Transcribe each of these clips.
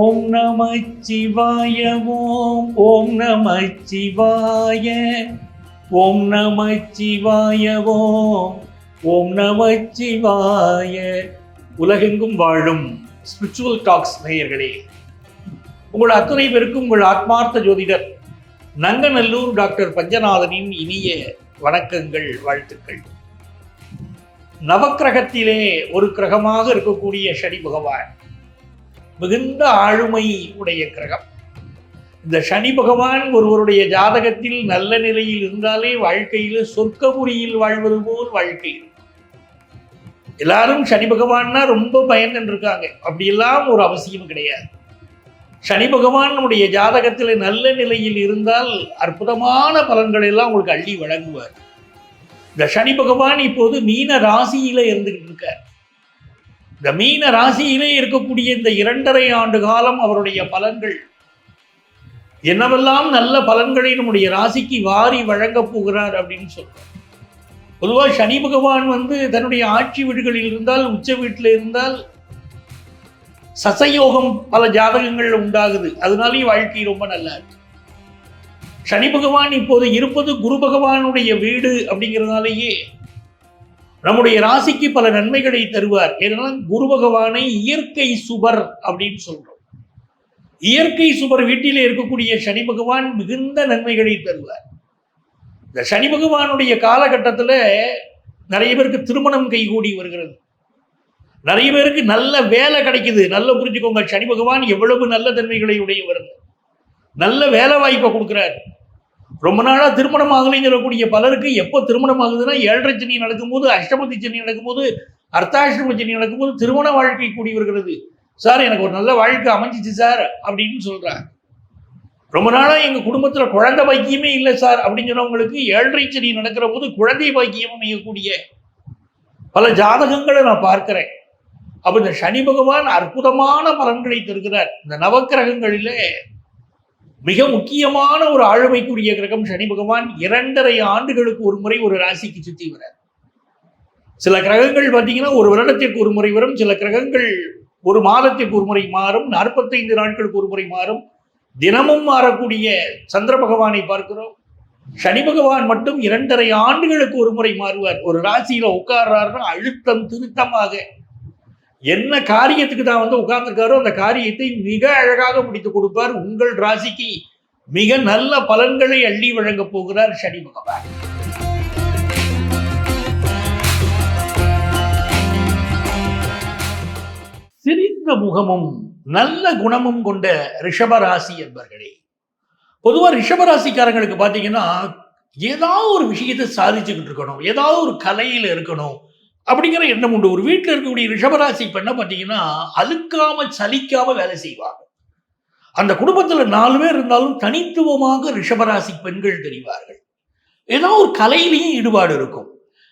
ஓம் நம சிவாய ஓம் ஓம் நம சிவாய ஓம் நம சிவாய ஓம் ஓம் நம சிவாய. உலகெங்கும் வாழும் ஸ்பிரிச்சுவல் டாக்ஸ் நேயர்களே உங்கள் அத்தனை பேருக்கும் உங்கள் ஆத்மார்த்த ஜோதிடர் நங்கநல்லூர் டாக்டர் பஞ்சநாதனின் இனிய வணக்கங்கள் வாழ்த்துக்கள். நவக்கிரகத்திலே ஒரு கிரகமாக இருக்கக்கூடிய சனி பகவான் மிகுந்த ஆளுமை உடைய கிரகம். இந்த சனி பகவான் ஒருவருடைய ஜாதகத்தில் நல்ல நிலையில் இருந்தாலே வாழ்க்கையில் சொர்க்கபுரியில் வாழ்வது போல் வாழ்க்கை. எல்லாரும் சனி பகவான்னா ரொம்ப பயந்துட்டு இருக்காங்க. அப்படியெல்லாம் ஒரு அவசியம் கிடையாது. சனி பகவான் நம்முடைய ஜாதகத்தில் நல்ல நிலையில் இருந்தால் அற்புதமான பலன்களை எல்லாம் உங்களுக்கு அள்ளி வழங்குவார். இந்த சனி பகவான் இப்போது மீன ராசியில இருந்துகிட்டு இருக்கார். இந்த மீன ராசியிலே இருக்கக்கூடிய இந்த இரண்டரை ஆண்டு காலம் அவருடைய பலன்கள். என்னவெல்லாம் நல்ல பலன்களை நம்முடைய ராசிக்கு வாரி வழங்கப் போகிறார் அப்படின்னு சொல்றார். பொதுவாக சனி பகவான் வந்து தன்னுடைய ஆட்சி வீடுகளில் இருந்தால் உச்ச வீட்டில் இருந்தால் சசயோகம் பல ஜாதகங்கள் உண்டாகுது. அதனாலேயும் வாழ்க்கை ரொம்ப நல்லா இருக்கு. சனி பகவான் இப்போது இருப்பது குரு பகவானுடைய வீடு அப்படிங்கிறதுனாலேயே நம்முடைய ராசிக்கு பல நன்மைகளை தருவார். ஏன்னா குரு பகவானை இயற்கை சுபர் அப்படின்னு சொல்றோம். இயற்கை சுபர் வீட்டிலே இருக்கக்கூடிய சனி பகவான் மிகுந்த நன்மைகளை தருவார். இந்த சனி பகவானுடைய காலகட்டத்தில் நிறைய பேருக்கு திருமணம் கைகூடி வருகிறது. நிறைய பேருக்கு நல்ல வேலை கிடைக்குது. நல்ல புரிஞ்சுக்கோங்க சனி பகவான் எவ்வளவு நல்ல தன்மைகளை வருது நல்ல வேலை வாய்ப்பை கொடுக்குறாரு. ரொம்ப நாளாக திருமணம் ஆகலைன்னு சொல்லக்கூடிய பலருக்கு எப்போ திருமணம் ஆகுதுன்னா ஏழரை சனி நடக்கும்போது அஷ்டமதி சனி நடக்கும்போது அர்த்தாஷ்டம சனி நடக்கும்போது திருமண வாழ்க்கை கூடி வருகிறது. சார் எனக்கு ஒரு நல்ல வாழ்க்கை அமைஞ்சிச்சு சார் அப்படின்னு சொல்றாங்க. ரொம்ப நாளாக எங்கள் குடும்பத்தில் குழந்தை பாக்கியமே இல்லை சார் அப்படின்னு சொன்னவங்களுக்கு ஏழரை சனி நடக்கிற போது குழந்தை பாக்கியம் அமையக்கூடிய பல ஜாதகங்களை நான் பார்க்கிறேன். அப்போ இந்த சனி பகவான் அற்புதமான பலன்களை தருகிறார். இந்த நவக்கிரகங்களிலே மிக முக்கியமான ஒரு ஆளுமைக்குரிய கிரகம் சனி பகவான் இரண்டரை ஆண்டுகளுக்கு ஒரு முறை ஒரு ராசிக்கு சுத்தி வரார் சில கிரகங்கள் பார்த்தீங்கன்னா ஒரு வருடத்திற்கு ஒரு முறை வரும் சில கிரகங்கள் ஒரு மாதத்திற்கு ஒரு முறை மாறும் நாற்பத்தைந்து நாட்களுக்கு ஒரு முறை மாறும். தினமும் மாறக்கூடிய சந்திர பகவானை பார்க்கிறோம். சனி பகவான் மட்டும் இரண்டரை ஆண்டுகளுக்கு ஒரு முறை மாறுவார். ஒரு ராசியில உட்கார்றாருன்னா அழுத்தம் திருத்தமாக என்ன காரியத்துக்கு தான் வந்து உட்கார்ந்துருக்காரோ அந்த காரியத்தை மிக அழகாக முடித்து கொடுப்பார். உங்கள் ராசிக்கு மிக நல்ல பலன்களை அள்ளி வழங்கப் போகிறார் சனி பகவான். சிரித்த முகமும் நல்ல குணமும் கொண்ட ரிஷபராசி என்பர்களே. பொதுவாக ரிஷபராசிக்காரங்களுக்கு பார்த்தீங்கன்னா ஏதாவது ஒரு விஷயத்தை சாதிச்சுக்கிட்டு இருக்கணும். ஏதாவது ஒரு கலையில் இருக்கணும். அப்படிங்கிற எண்ணம் உண்டு. ஒரு வீட்டில் இருக்கக்கூடிய ரிஷபராசி பெண்ணை பார்த்தீங்கன்னா அழுக்காம சலிக்காம வேலை செய்வாங்க. அந்த குடும்பத்தில் நாலு பேர் இருந்தாலும் தனித்துவமாக ரிஷபராசி பெண்கள் தெரிவார்கள். ஏதோ ஒரு கலையிலையும் ஈடுபாடு இருக்கும்.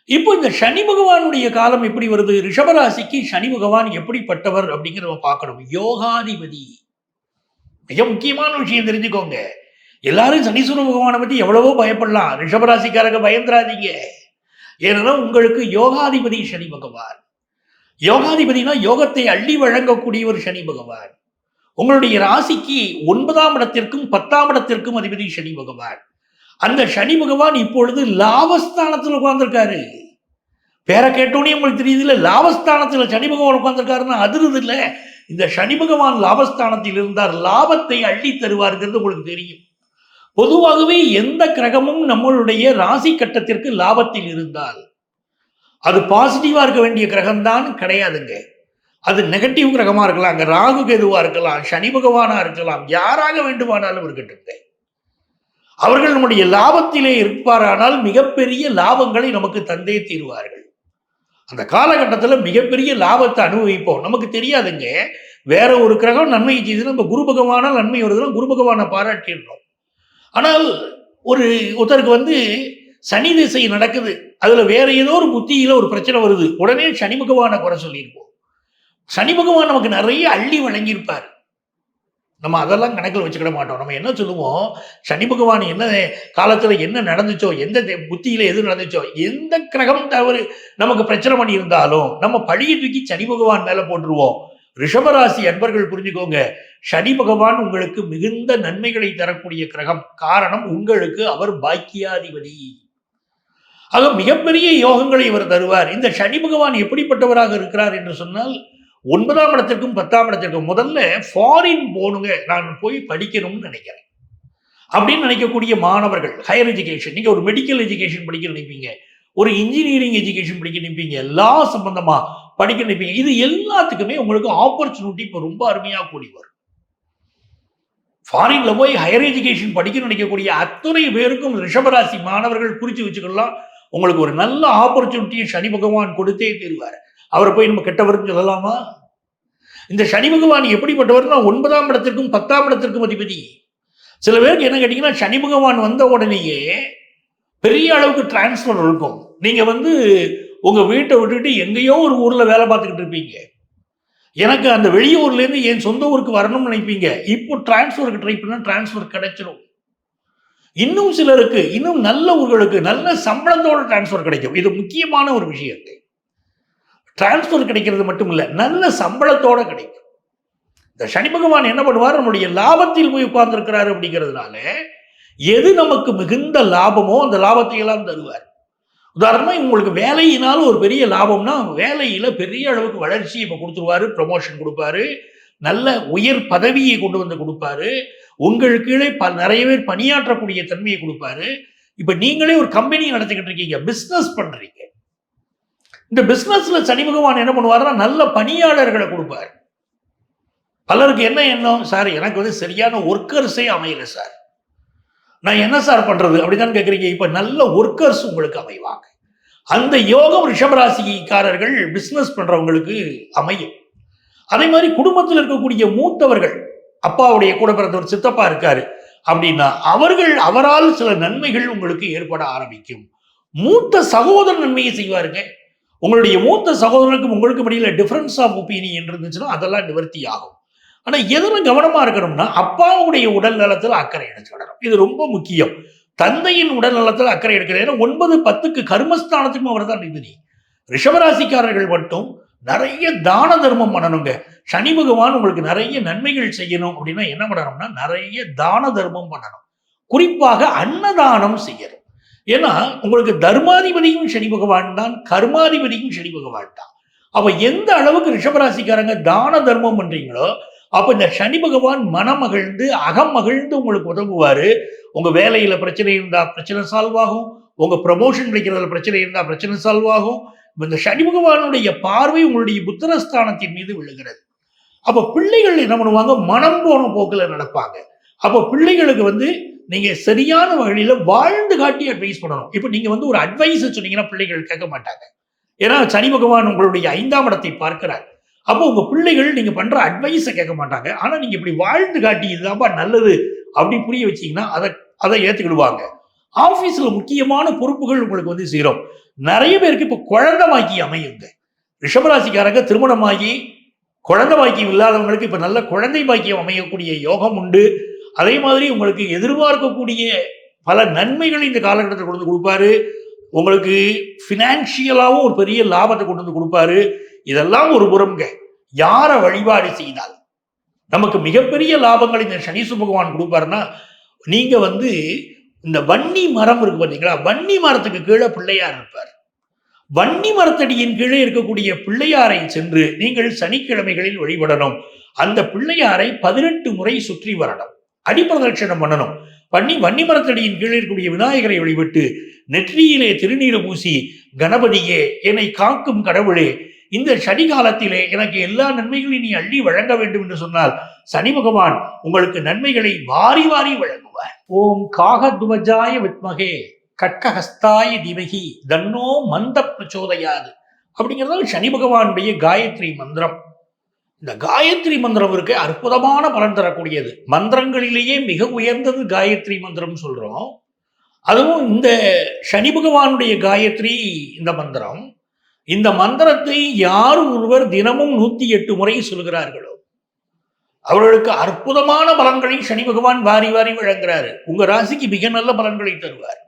இப்போ இந்த சனி பகவானுடைய காலம் எப்படி வருது? ரிஷபராசிக்கு சனி பகவான் எப்படிப்பட்டவர் அப்படிங்கிறத பார்க்கணும். யோகாதிபதி. மிக முக்கியமான விஷயம் தெரிஞ்சுக்கோங்க. எல்லாரும் சனீஸ்வர பகவானை பற்றி எவ்வளவோ பயப்படலாம். ரிஷபராசிக்காரங்க பயந்துராதீங்க ஏன்னா உங்களுக்கு யோகாதிபதி சனி பகவான். யோகாதிபதினா யோகத்தை அள்ளி வழங்கக்கூடிய ஒரு சனி பகவான். உங்களுடைய ராசிக்கு ஒன்பதாம் இடத்திற்கும் பத்தாம் இடத்திற்கும் அதிபதி சனி பகவான். அந்த சனி பகவான் இப்பொழுது லாபஸ்தானத்தில் உட்கார்ந்துருக்காரு. பேரை கேட்டோன்னே உங்களுக்கு தெரியுது இல்லை லாபஸ்தானத்தில் சனி பகவான் உட்கார்ந்துருக்காருன்னா அதிருது இல்லை இந்த சனி பகவான் லாபஸ்தானத்தில் இருந்தார் லாபத்தை அள்ளி தருவார்ங்கிறது உங்களுக்கு தெரியும். பொதுவாகவே எந்த கிரகமும் நம்மளுடைய ராசி கட்டத்திற்கு லாபத்தில் இருந்தால் அது பாசிட்டிவாக இருக்க வேண்டிய கிரகம்தான் கிடையாதுங்க. அது நெகட்டிவ் கிரகமாக இருக்கலாம் அங்கே ராகு கெதுவாக இருக்கலாம் சனி பகவானாக இருக்கலாம் யாராக வேண்டுமானாலும் இருக்கட்டுங்க அவர்கள் நம்முடைய லாபத்திலே இருப்பாரானால் மிகப்பெரிய லாபங்களை நமக்கு தந்தே தீருவார்கள். அந்த காலகட்டத்தில் மிகப்பெரிய லாபத்தை அனுபவிப்போம். நமக்கு தெரியாதுங்க. வேற ஒரு கிரகம் நன்மை செய்து நம்ம குரு பகவானால் நன்மை வருதுன்னா குரு பகவானை பாராட்டிடுறோம் ஆனால் ஒரு ஒருத்தருக்கு வந்து சனி திசை நடக்குது. அதில் வேற ஏதோ ஒரு புத்தியில் ஒரு பிரச்சனை வருது. உடனே சனி பகவானை குறை சொல்லியிருப்போம். சனி பகவான் நமக்கு நிறைய அள்ளி வழங்கியிருப்பார். நம்ம அதெல்லாம் கணக்கில் வச்சுக்கிட மாட்டோம். நம்ம என்ன சொல்லுவோம்? சனி பகவான் என்ன காலத்தில் என்ன நடந்துச்சோ எந்த தே- எது நடந்துச்சோ எந்த கிரகம் தவறு நமக்கு பிரச்சனை பண்ணி இருந்தாலும் நம்ம பழியை தூக்கி சனி பகவான் மேலே போட்டுருவோம். ரிஷபராசி அன்பர்கள் புரிஞ்சுக்கோங்க. சனி பகவான் உங்களுக்கு மிகுந்த நன்மைகளை தரக்கூடிய கிரகம். காரணம் உங்களுக்கு அவர் பாக்கியாதிபதி. ஆக மிகப்பெரிய யோகங்களை இவர் தருவார். இந்த சனி பகவான் எப்படிப்பட்டவராக இருக்கிறார் என்று சொன்னால் ஒன்பதாம் இடத்திற்கும் பத்தாம் இடத்திற்கும் முதல்ல ஃபாரின் போகணுங்க நான் போய் படிக்கணும்னு நினைக்கிறேன். அப்படின்னு நினைக்கக்கூடிய மாணவர்கள் ஹையர் எஜுகேஷன் நீங்கள் ஒரு மெடிக்கல் எஜுகேஷன் படிக்க நினைப்பீங்க. ஒரு இன்ஜினியரிங் எஜுகேஷன் படிக்க நினைப்பீங்க. லா சம்பந்தமாக படிக்க நினைப்பீங்க இது எல்லாத்துக்குமே உங்களுக்கு ஆப்பர்ச்சுனிட்டி இப்போ ரொம்ப அருமையாக கூடி வரும். ஃபாரின்ல போய் ஹையர் எஜுகேஷன் படிக்க நினைக்கக்கூடிய அத்தனை பேருக்கும் ரிஷபராசி மாணவர்கள் குறித்து வச்சுக்கலாம். உங்களுக்கு ஒரு நல்ல ஆப்பர்ச்சுனிட்டியை சனி பகவான் கொடுத்தே தருவார். அவரை போய் நம்ம கெட்டவர்னு சொல்லலாமா? இந்த சனி பகவான் எப்படிப்பட்டவர்னா ஒன்பதாம் இடத்திற்கும் பத்தாம் இடத்திற்கும் அதிபதி. சில பேருக்கு என்ன கேட்டீங்கன்னா சனி பகவான் வந்த உடனேயே பெரிய அளவுக்கு டிரான்ஸ்ஃபர் இருக்கும். நீங்க வந்து உங்கள் வீட்டை விட்டுட்டு எங்கேயோ ஒரு ஊரில் வேலை பார்த்துக்கிட்டு இருப்பீங்க. எனக்கு அந்த வெளியூர்லேருந்து என் சொந்த ஊருக்கு வரணும்னு நினைப்பீங்க. இப்போ டிரான்ஸ்ஃபருக்கு ட்ரை பண்ணால் டிரான்ஸ்ஃபர் கிடைச்சிடும் இன்னும் சிலருக்கு இன்னும் நல்ல ஊர்களுக்கு நல்ல சம்பளத்தோட டிரான்ஸ்ஃபர் கிடைக்கும். இது முக்கியமான ஒரு விஷயத்தை. டிரான்ஸ்ஃபர் கிடைக்கிறது மட்டும் இல்லை நல்ல சம்பளத்தோட கிடைக்கும். இந்த சனி பகவான் என்ன பண்ணுவார்? நம்முடைய லாபத்தில் போய் உட்கார்ந்துருக்கிறாரு அப்படிங்கிறதுனால எது நமக்கு மிகுந்த லாபமோ அந்த லாபத்தை எல்லாம் தருவார். உதாரணமாக உங்களுக்கு வேலையினாலும் ஒரு பெரிய லாபம்னா வேலையில் பெரிய அளவுக்கு வளர்ச்சி இப்போ கொடுத்துருவாரு ப்ரொமோஷன் கொடுப்பாரு நல்ல உயர் பதவியை கொண்டு வந்து கொடுப்பாரு உங்களுக்கு கீழே ப நிறைய பேர் பணியாற்றக்கூடிய தன்மையை கொடுப்பாரு. இப்போ நீங்களே ஒரு கம்பெனி நடத்திக்கிட்டு இருக்கீங்க பிஸ்னஸ் பண்ணுறீங்க இந்த பிஸ்னஸில் சனி பகவான் என்ன பண்ணுவாருன்னா நல்ல பணியாளர்களை கொடுப்பாரு. பலருக்கு என்ன எண்ணம்? சார் எனக்கு வந்து சரியான ஒர்க்கர்ஸே அமையலை சார். நான் என்ன சார் பண்றது? அப்படிதான் கேட்குறீங்க இப்போ நல்ல ஒர்க்கர்ஸ் உங்களுக்கு அமைவாங்க. அந்த யோகம் ரிஷபராசிக்காரர்கள் பிஸ்னஸ் பண்றவங்களுக்கு அமையும். அதே மாதிரி குடும்பத்தில் இருக்கக்கூடிய மூத்தவர்கள் அப்பாவுடைய கூட பிறந்த ஒரு சித்தப்பா இருக்காரு அப்படின்னா அவர்கள் அவரால் சில நன்மைகள் உங்களுக்கு ஏற்பட ஆரம்பிக்கும். மூத்த சகோதர நன்மையை செய்வாருங்க. உங்களுடைய மூத்த சகோதரனுக்கும் உங்களுக்கு இடையில டிஃபரன்ஸ் ஆஃப் ஒப்பீனியன் இருந்துச்சுன்னா அதெல்லாம் நிவர்த்தி ஆகும். ஆனா எதில் கவனமா இருக்கணும்னா அப்பாவுடைய உடல் நலத்தில் அக்கறை எடுத்துக்கிடணும் இது ரொம்ப முக்கியம். தந்தையின் உடல் நலத்தில் அக்கறை எடுக்கிறது ஏன்னா ஒன்பது பத்துக்கு கர்மஸ்தானத்துக்கும் அவர் தான் நிதினி ரிஷபராசிக்காரர்கள் மட்டும் நிறைய தான தர்மம் பண்ணணுங்க. சனி பகவான் உங்களுக்கு நிறைய நன்மைகள் செய்யணும் அப்படின்னா என்ன பண்ணணும்னா நிறைய தான தர்மம் பண்ணணும். குறிப்பாக அன்னதானம் செய்யணும். ஏன்னா உங்களுக்கு தர்மாதிபதியும் சனி பகவான் தான் கர்மாதிபதியும் சனி பகவான் தான். அப்போ எந்த அளவுக்கு ரிஷபராசிக்காரங்க தான தர்மம் பண்றீங்களோ அப்போ இந்த சனி பகவான் மனமகிழ்ந்து அகம் மகிழ்ந்து உங்களுக்கு உதவுவாரு. உங்க வேலையில பிரச்சனை இருந்தா பிரச்சனை சால்வ் ஆகும். உங்க ப்ரமோஷன் கிடைக்கிறதுல பிரச்சனை இருந்தால் பிரச்சனை சால்வ் ஆகும். இந்த சனி பகவானுடைய பார்வை உங்களுடைய புத்திரஸ்தானத்தின் மீது விழுகிறது. அப்போ பிள்ளைகள் என்ன பண்ணுவாங்க? மனம் போன போக்குல நடப்பாங்க. அப்போ பிள்ளைகளுக்கு வந்து நீங்க சரியான வகையில் வாழ்ந்து காட்டி அட்வைஸ் பண்ணணும். இப்போ நீங்க வந்து ஒரு அட்வைஸ் சொன்னீங்கன்னா பிள்ளைகள் கேட்க மாட்டாங்க. ஏன்னா சனி பகவான் உங்களுடைய ஐந்தாம் இடத்தை பார்க்கிறார். அப்போ உங்கள் பிள்ளைகள் நீங்கள் பண்ணுற அட்வைஸை கேட்க மாட்டாங்க. ஆனால் நீங்கள் இப்படி வாழ்ந்து காட்டி இதுதான்ப்பா நல்லது அப்படி புரிய வச்சீங்கன்னா அதை அதை ஏற்றுக்கிடுவாங்க ஆஃபீஸில் முக்கியமான பொறுப்புகள் உங்களுக்கு வந்து சேரும். நிறைய பேருக்கு இப்போ குழந்தமாக்கி அமையுங்க. ரிஷபராசிக்காரங்க திருமணமாகி குழந்தை பாக்கியம் இல்லாதவங்களுக்கு இப்போ நல்ல குழந்தை பாக்கியம் அமையக்கூடிய யோகம் உண்டு. அதே மாதிரி உங்களுக்கு எதிர்பார்க்கக்கூடிய பல நன்மைகளை இந்த காலகட்டத்தில் கொண்டு வந்து கொடுப்பாரு. உங்களுக்கு ஃபினான்ஷியலாகவும் ஒரு பெரிய லாபத்தை கொண்டு வந்து கொடுப்பாரு. இதெல்லாம் ஒரு புறம்ங்க யாரை வழிபாடு செய்தால்? நமக்கு மிகப்பெரிய லாபங்கள் இந்த சனீஸ்வர பகவான் கொடுப்பாருன்னா நீங்க வந்து இந்த வன்னி மரம் இருக்கு பார்த்தீங்களா வன்னி மரத்துக்கு கீழே பிள்ளையார் இருப்பார். வன்னி மரத்தடியின் கீழே இருக்கக்கூடிய பிள்ளையாரை சென்று நீங்கள் சனிக்கிழமைகளில் வழிபடணும். அந்த பிள்ளையாரை பதினெட்டு முறை சுற்றி வரணும். அடிப்பிரதட்சணம் பண்ணணும். பண்ணி வன்னி மரத்தடியின் கீழே இருக்கக்கூடிய விநாயகரை வழிபட்டு நெற்றியிலே திருநீர பூசி கணபதியே என்னை காக்கும் கடவுளே இந்த சனி காலத்திலே எனக்கு எல்லா நன்மைகளையும் நீ அள்ளி வழங்க வேண்டும் என்று சொன்னால் சனி பகவான் உங்களுக்கு நன்மைகளை வாரி வாரி வழங்குவார். ஓம் காகத்வஜாய வித்மகே கட்கஹஸ்தாய திமகி தன்னோ மந்த பிரச்சோதையாது. அப்படிங்கிறது சனி பகவானுடைய காயத்ரி மந்திரம். இந்த காயத்ரி மந்திரம் இருக்கு அற்புதமான பலன் தரக்கூடியது. மந்திரங்களிலேயே மிக உயர்ந்தது காயத்ரி மந்திரம் சொல்றோம். அதுவும் இந்த சனி பகவானுடைய காயத்ரி இந்த மந்திரம். இந்த மந்திரத்தை யார் ஒருவர் தினமும் நூத்தி எட்டு முறை சொல்கிறார்களோ? அவர்களுக்கு அற்புதமான பலன்களை சனி பகவான் வாரி வாரி வழங்குறாரு. உங்க ராசிக்கு மிக நல்ல பலன்களை தருவார்.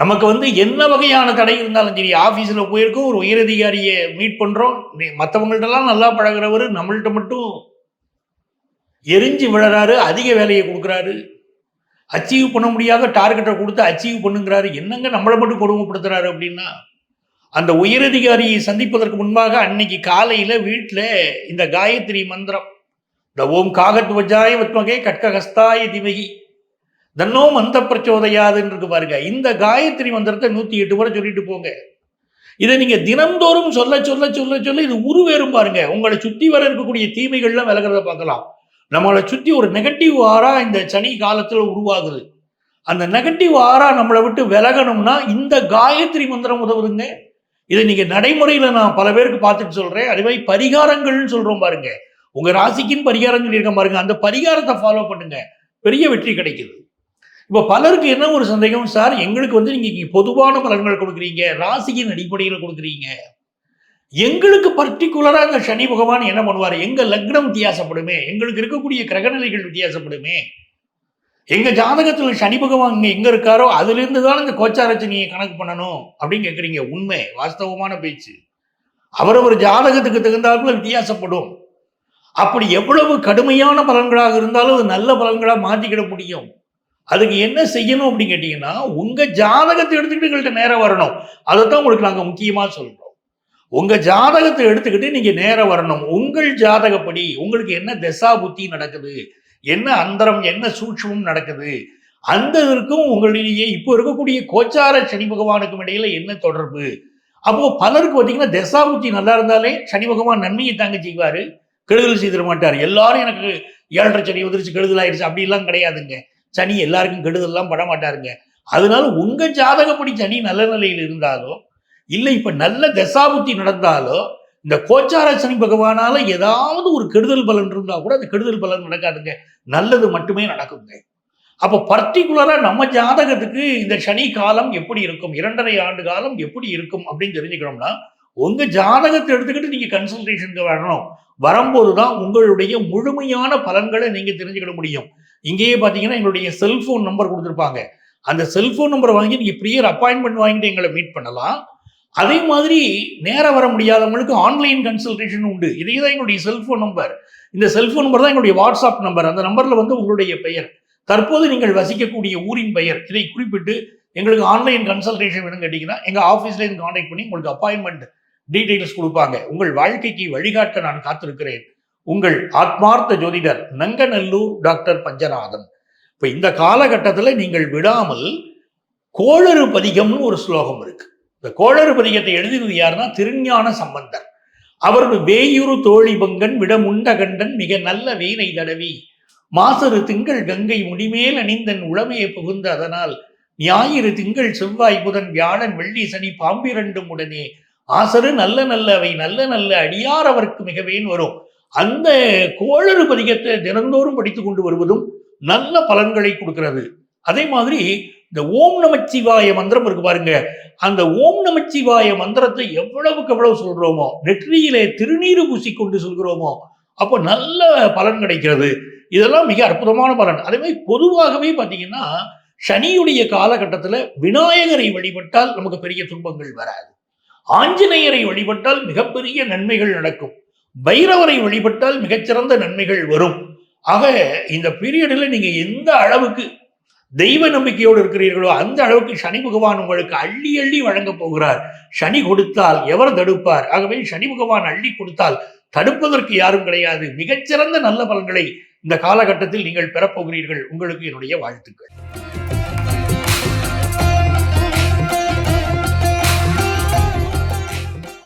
நமக்கு வந்து என்ன வகையான தடை இருந்தாலும் சரி ஆபீஸ்ல போயிருக்கோம் ஒரு உயரதிகாரியை மீட் பண்றோம் மற்றவங்கள்ட்டலாம் நல்லா பழகுறவர் நம்மள்கிட்ட மட்டும் எரிஞ்சு விழறாரு அதிக வேலையை கொடுக்குறாரு. அச்சீவ் பண்ண முடியாத டார்கெட்டை கொடுத்து அச்சீவ் பண்ணுங்கிறாரு. என்னங்க நம்மளை மட்டும் கொடுமைப்படுத்துறாரு அப்படின்னா அந்த உயரதிகாரியை சந்திப்பதற்கு முன்பாக அன்னைக்கு காலையில் வீட்டில் இந்த காயத்ரி மந்திரம் இந்த ஓம் காகத் வஜாய வத்மகே கட்கஹஸ்தாய திமகி தன்னோ மந்த பிரச்சோதையாதுன்னு இருக்கு பாருங்க. இந்த காயத்ரி மந்திரத்தை நூற்றி எட்டு முறை சொல்லிட்டு போங்க. இதை நீங்கள் தினந்தோறும் சொல்ல சொல்ல சொல்ல சொல்ல இது உருவேறும் பாருங்க. உங்களை சுற்றி வர இருக்கக்கூடிய தீமைகள்லாம் விலகிறத பார்க்கலாம். நம்மளை சுற்றி ஒரு நெகட்டிவ் ஆறா இந்த சனி காலத்தில் உருவாகுது. அந்த நெகட்டிவ் ஆறா நம்மளை விட்டு விலகணும்னா இந்த காயத்ரி மந்திரம் உதவுதுங்க. இதை நீங்க நடைமுறையில நான் பல பேருக்கு பார்த்துட்டு சொல்றேன். அதே மாதிரி பரிகாரங்கள்னு சொல்றோம் பாருங்க. உங்க ராசிக்குன்னு பரிகாரங்கள் இருக்க பாருங்க. அந்த பரிகாரத்தை ஃபாலோ பண்ணுங்க. பெரிய வெற்றி கிடைக்குது. இப்போ பலருக்கு என்ன ஒரு சந்தேகம்? சார் எங்களுக்கு வந்து நீங்க பொதுவான பலன்கள் கொடுக்குறீங்க. ராசியின் அடிப்படையில் கொடுக்குறீங்க. எங்களுக்கு பர்டிகுலரா அங்க சனி பகவான் என்ன பண்ணுவார்? எங்க லக்னம் வித்தியாசப்படுமே. எங்களுக்கு இருக்கக்கூடிய கிரகநிலைகள் வித்தியாசப்படுமே. எங்க ஜாதகத்துல சனி பகவான் இங்க எங்க இருக்காரோ அதுல இருந்து தான் இந்த கோச்சாரச்சனியை கணக்கு பண்ணணும் அப்படின்னு கேக்குறீங்க. உண்மை வாஸ்தவமான பேச்சு. அவரவர் ஜாதகத்துக்கு தகுந்தாப்புல வித்தியாசப்படும். அப்படி எவ்வளவு கடுமையான பலன்களாக இருந்தாலும் அது நல்ல பலன்களாக மாற்றிக்கிட முடியும். அதுக்கு என்ன செய்யணும் அப்படின்னு கேட்டீங்கன்னா உங்க ஜாதகத்தை எடுத்துக்கிட்டு எங்கள்கிட்ட நேரம் வரணும். அதை தான் உங்களுக்கு நாங்கள் முக்கியமாக சொல்றோம். உங்க ஜாதகத்தை எடுத்துக்கிட்டு நீங்க நேரம் வரணும். உங்கள் ஜாதகப்படி உங்களுக்கு என்ன திசா புத்தி நடக்குது? என்ன அந்தரம் என்ன சூட்சமும் நடக்குது? அந்த இருக்கும் உங்களிடையே இப்போ இருக்கக்கூடிய கோச்சார சனி பகவானுக்கும் இடையில என்ன தொடர்பு? அப்போ பலருக்கு பார்த்தீங்கன்னா தசாபுத்தி நல்லா இருந்தாலே சனி பகவான் நன்மையை தாங்க செய்வார். கெடுதல் செய்திட மாட்டார். எல்லாரும் எனக்கு ஏழரை சனி உதிரிச்சு கெடுதல் ஆயிடுச்சு அப்படிலாம் கிடையாதுங்க. சனி எல்லாருக்கும் கெடுதல்லாம் பட மாட்டாருங்க. அதனால உங்க ஜாதகப்படி சனி நல்ல நிலையில் இருந்தாலோ இல்லை இப்போ நல்ல தசாபுத்தி நடந்தாலோ இந்த கோச்சார சனி பகவானால ஏதாவது ஒரு கெடுதல் பலன் இருந்தா கூட அந்த கெடுதல் பலன் நடக்காதுங்க. நல்லது மட்டுமே நடக்குங்க. அப்போ பர்டிகுலராக நம்ம ஜாதகத்துக்கு இந்த சனி காலம் எப்படி இருக்கும்? இரண்டரை ஆண்டு காலம் எப்படி இருக்கும் அப்படின்னு தெரிஞ்சுக்கணும்னா உங்க ஜாதகத்தை எடுத்துக்கிட்டு நீங்க கன்சல்டேஷனுக்கு வரணும். வரும்போது தான் உங்களுடைய முழுமையான பலன்களை நீங்க தெரிஞ்சுக்கிட முடியும். இங்கேயே பார்த்தீங்கன்னா எங்களுடைய செல்போன் நம்பர் கொடுத்துருப்பாங்க. அந்த செல்போன் நம்பர் வாங்கி நீங்கள் ப்ரியர் அப்பாயின்மெண்ட் வாங்கிட்டு எங்களை மீட் பண்ணலாம். அதே மாதிரி நேரம் வர முடியாதவங்களுக்கு ஆன்லைன் கன்சல்டேஷன் உண்டு. இதே தான் எங்களுடைய செல்ஃபோன் நம்பர் இந்த செல்ஃபோன் நம்பர் தான் எங்களுடைய வாட்ஸ்அப் நம்பர் அந்த நம்பரில் வந்து உங்களுடைய பெயர். தற்போது நீங்கள் வசிக்கக்கூடிய ஊரின் பெயர். இதை குறிப்பிட்டு எங்களுக்கு ஆன்லைன் கன்சல்டேஷன் வேணும் கேட்டிங்கன்னா எங்கள் ஆஃபீஸ்லேருந்து காண்டாக்ட் பண்ணி உங்களுக்கு அப்பாயின்மெண்ட் டீடைல்ஸ் கொடுப்பாங்க. உங்கள் வாழ்க்கைக்கு வழிகாட்ட நான் காத்திருக்கிறேன். உங்கள் ஆத்மார்த்த ஜோதிடர் நங்கநல்லூர் டாக்டர் பஞ்சநாதன். இப்போ இந்த காலகட்டத்தில் நீங்கள் விடாமல் கோளறு பதிகம்னு ஒரு ஸ்லோகம் இருக்கு. இந்த கோளறு பதிகத்தை எழுதினது யாருன்னா திருஞான சம்பந்தர். அவரது வேயூரு தோழி பங்கன் விடமுண்ட கண்டன் மிக நல்ல வீணை தடவி மாசரு திங்கள் கங்கை முடிமேல் அணிந்தன் உளமையை புகுந்த அதனால் ஞாயிறு திங்கள் செவ்வாய் புதன் வியாழன் வெள்ளி சனி பாம்பிரண்டும் உடனே ஆசரு நல்ல நல்ல அவை நல்ல நல்ல அடியார் அவருக்கு மிகவேன் வரும். அந்த கோளறு பதிகத்தை தினந்தோறும் படித்து கொண்டு வருவதும் நல்ல பலன்களை கொடுக்கிறது. அதே மாதிரி இந்த ஓம் நமச்சிவாய மந்திரம் இருக்கு பாருங்க. அந்த ஓம் நமச்சிவாய மந்திரத்தை எவ்வளவுக்கு எவ்வளவு சொல்றோமோ நெற்றியிலே திருநீர் பூசிக்கொண்டு சொல்கிறோமோ அப்போ நல்ல பலன் கிடைக்கிறது. இதெல்லாம் மிக அற்புதமான பலன். அதே மாதிரி பொதுவாகவே பார்த்தீங்கன்னா சனியுடைய காலகட்டத்தில் விநாயகரை வழிபட்டால் நமக்கு பெரிய துன்பங்கள் வராது. ஆஞ்சநேயரை வழிபட்டால் மிகப்பெரிய நன்மைகள் நடக்கும். பைரவரை வழிபட்டால் மிகச்சிறந்த நன்மைகள் வரும். ஆக இந்த பீரியடில் நீங்கள் எந்த அளவுக்கு தெய்வ நம்பிக்கையோடு இருக்கிறீர்களோ அந்த அளவுக்கு சனி பகவான் உங்களுக்கு அள்ளி அள்ளி வழங்க போகிறார். சனி கொடுத்தால் எவர் தடுப்பார்? ஆகவே சனி பகவான் அள்ளி கொடுத்தால் தடுப்பதற்கு யாரும் கிடையாது. மிகச்சிறந்த நல்ல பலன்களை இந்த காலகட்டத்தில் நீங்கள் பெறப்போகிறீர்கள் உங்களுக்கு என்னுடைய வாழ்த்துக்கள்.